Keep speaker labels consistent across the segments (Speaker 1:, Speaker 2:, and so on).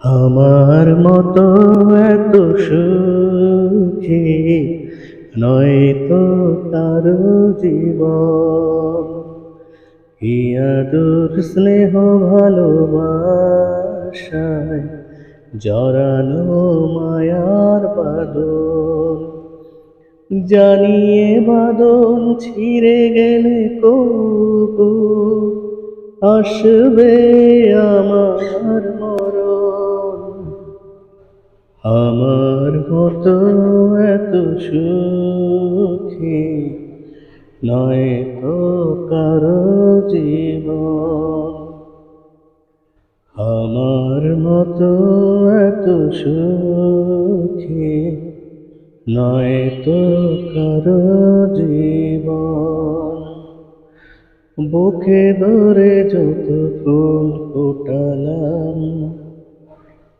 Speaker 1: আমার মতো এত সুখী নয় তো কারও জীবন। কি আদর স্নেহ ভালোবাসায় জড়ানো মায়ার বাদন জানিয়ে বাদন ছিঁড়ে গেলে কবু, আসবে আমার মরণ। আমার মতো এত সুখী নয় তো কারও জীবন। আমার মতো এত সুখী নয় তো কারও জীবন। বুকে ধরে যত ফুল ফোটালাম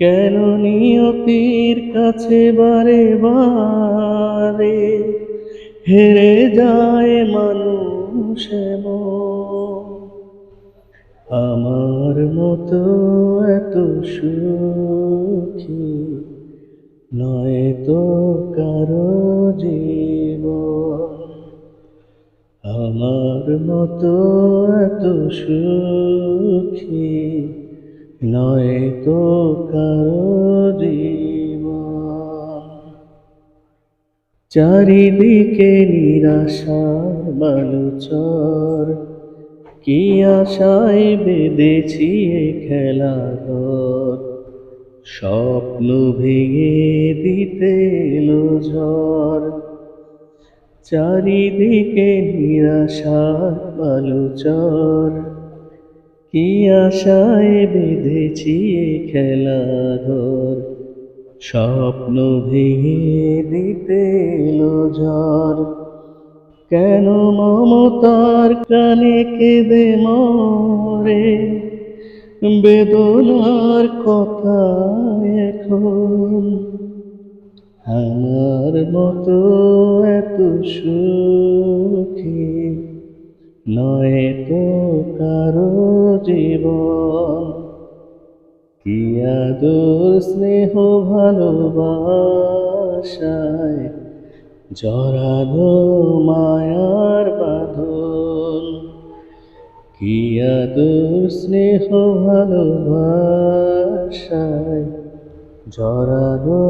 Speaker 1: কেন নিয়তির কাছে বারে বারে হেরে যায় মানুষ আমার মতো এত সুখী নয় তো কারও জীব আমার মতো এত সুখী নয় তো চারিদিকে নিরাশার বালুচর। কি আশায় বেঁধেছি খেলা খেলাঘর স্বপ্ন ভেঙে দিতে ঝড়। চারিদিকে নিরাশার বালুচর। কি আশায় বেঁধেছি খেলাঘর? স্বপ্ন ভেঙে দিতে এলো ঝড়। কেন মমতার কানে কেঁদে মরে? বেদনার কথা এখন। আমার মতো এত সুখী নয় তো কারও জীবন। কি আদর, স্নেহ, ভালোবাসায় জড়ানো মায়ার বাঁধন। কি আদর, স্নেহ, ভালোবাসায় জড়ানো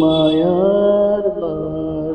Speaker 1: মায়ার বাঁধন।